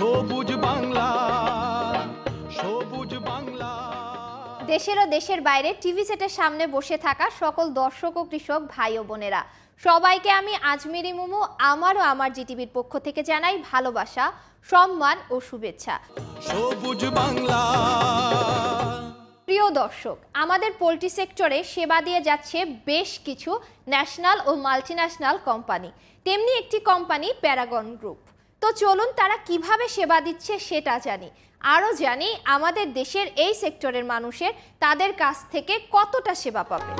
সবুজ বাংলা সবুজ বাংলা। দেশের ও দেশের বাইরে টিভি সেটের সামনে বসে থাকা সকল দর্শক ও কৃষক ভাই ও বোনেরা সবাইকে আমি আজমেরি মুমু আমার ও আমার জিটিভির পক্ষ থেকে জানাই ভালোবাসা সম্মান ও শুভেচ্ছা। সবুজ বাংলা। প্রিয় দর্শক আমাদের পোলট্রি সেক্টরে সেবা দিয়ে যাচ্ছে বেশ কিছু ন্যাশনাল ও মাল্টিন্যাশনাল কোম্পানি। তেমনি একটি কোম্পানি প্যারাগন গ্রুপ। তো চলুন তারা কীভাবে সেবা দিচ্ছে সেটা জানি। আরও জানি আমাদের দেশের এই সেক্টরের মানুষের তাদের কাছ থেকে কতটা সেবা পাবে।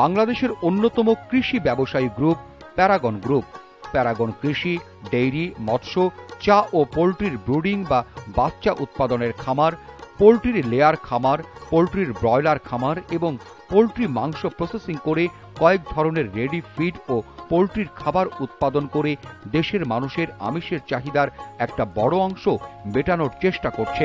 বাংলাদেশের অন্যতম কৃষি ব্যবসায়ী গ্রুপ প্যারাগন গ্রুপ। প্যারাগন কৃষি, ডেইরি, মৎস্য, চা ও পোলট্রির ব্রুডিং বা বাচ্চা উৎপাদনের খামার, পোলট্রির লেয়ার খামার, পোলট্রির ব্রয়লার খামার এবং পোলট্রি মাংস প্রসেসিং করে কয়েক ধরনের রেডি ফিড ও পোলট্রির খাবার উৎপাদন করে দেশের মানুষের আমিষের চাহিদার একটা বড় অংশ মেটানোর চেষ্টা করছে।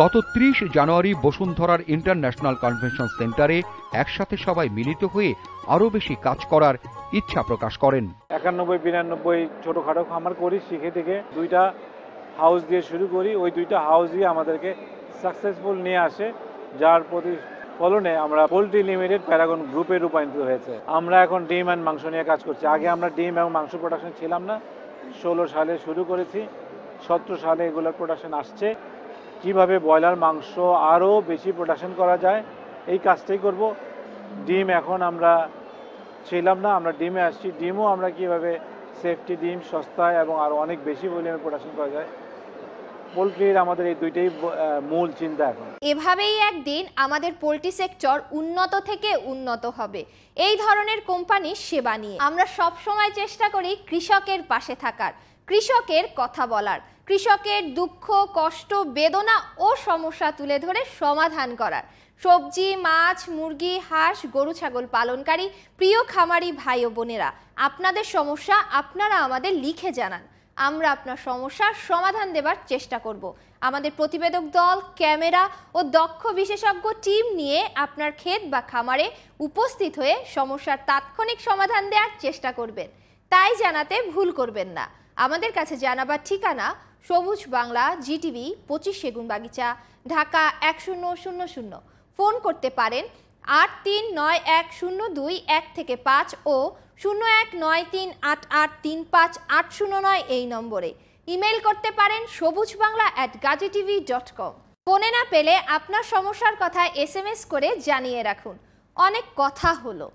গত ত্রিশ জানুয়ারি বসুন্ধরার ইন্টারন্যাশনাল কনভেনশন সেন্টারে একসাথে সবাই মিলিত হয়ে আরও বেশি কাজ করার ইচ্ছা প্রকাশ করেন। একানব্বই, বিরানব্বই ছোটোখাটো খামার করি, শিখে থেকে দুইটা হাউস দিয়ে শুরু করি। ওই দুইটা হাউসই আমাদেরকে সাকসেসফুল নিয়ে আসে, যার প্রতি ফলনে আমরা পোলট্রি লিমিটেড প্যারাগন গ্রুপে রূপান্তরিত হয়েছে। আমরা এখন ডিম অ্যান্ড মাংস নিয়ে কাজ করছি। আগে আমরা ডিম এবং মাংস প্রোডাকশন ছিলাম না। ষোলো সালে শুরু করেছি, সতেরো সালে এগুলোর প্রোডাকশন আসছে। কীভাবে ব্রয়লার মাংস আরও বেশি প্রোডাকশন করা যায়, এই কাজটাই করব। ডিম এখন আমরা ছিলাম না, আমরা ডিমে আসছি। ডিমও আমরা কীভাবে সেফটি ডিম, সস্তায় এবং আরও অনেক বেশি ভলিউমে প্রোডাকশন করা যায়। পোলট্রির আমাদের এই দুইটাই মূল চিন্তা এখন। এভাবেই একদিন আমাদের পোলট্রি সেক্টর উন্নত থেকে উন্নত হবে। এই ধরনের কোম্পানির সেবা নিয়ে আমরা সব সময় চেষ্টা করি কৃষকের পাশে থাকার। কৃষকের কথা বলার, কৃষকের দুঃখ, কষ্ট, বেদনা ও সমস্যা তুলে ধরে সমাধান করার। সবজি, মাছ, মুরগি, হাঁস, গরু, ছাগল পালনকারী, প্রিয় খামারি ভাই ও বোনেরা, আপনাদের সমস্যা আপনারা আমাদের লিখে জানান। আমরা আপনার সমস্যার সমাধান দেবার চেষ্টা করব। আমাদের প্রতিবেদক দল, ক্যামেরা ও দক্ষ বিশেষজ্ঞ টিম নিয়ে আপনার ক্ষেত বা খামারে উপস্থিত হয়ে সমস্যার তাৎক্ষণিক সমাধান দেওয়ার চেষ্টা করবেন। তাই জানাতে ভুল করবেন না। আমাদের কাছে জানাবার ঠিকানা সবুজ বাংলা জিটিভি পঁচিশ সেগুন বাগিচা, ঢাকা এক শূন্য শূন্য শূন্য। ফোন করতে পারেন আট তিন নয় এক শূন্য দুই এক থেকে পাঁচ ও শূন্য এক নয় তিন আট আট তিন পাঁচ আট শূন্য নয় এই নম্বরে। ইমেল করতে পারেন Sabuj Bangla at Gazi TV dot com. ফোনে না পেলে আপনার সমস্যার কথা এস এম এস করে জানিয়ে রাখুন। অনেক কথা হলো,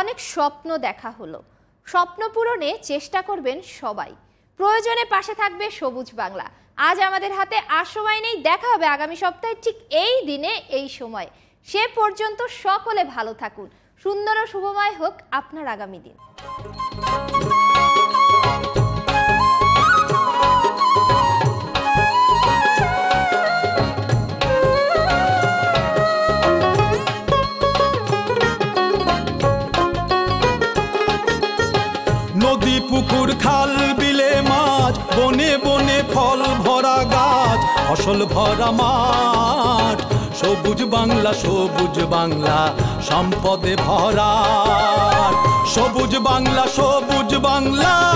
অনেক স্বপ্ন দেখা হলো। স্বপ্ন পূরণে চেষ্টা করবেন সবাই। প্রয়োজনে পাশে থাকবে সবুজ বাংলা। আজ আমাদের হাতে আর সময় নেই দেখা হবে আগামী সপ্তাহে ঠিক এই দিনে, এই সময়। সে পর্যন্ত সকলে ভালো থাকুন। সুন্দর ও শুভময় হোক আপনার আগামী দিন। নদী, পুকুর, খাল, বিলে, মাছ, বনে বনে ফল ভরা গাছ, ফসল ভরা মাঠ। সবুজ বাংলা সবুজ বাংলা, সম্পদে ভরা। সবুজ বাংলা সবুজ বাংলা।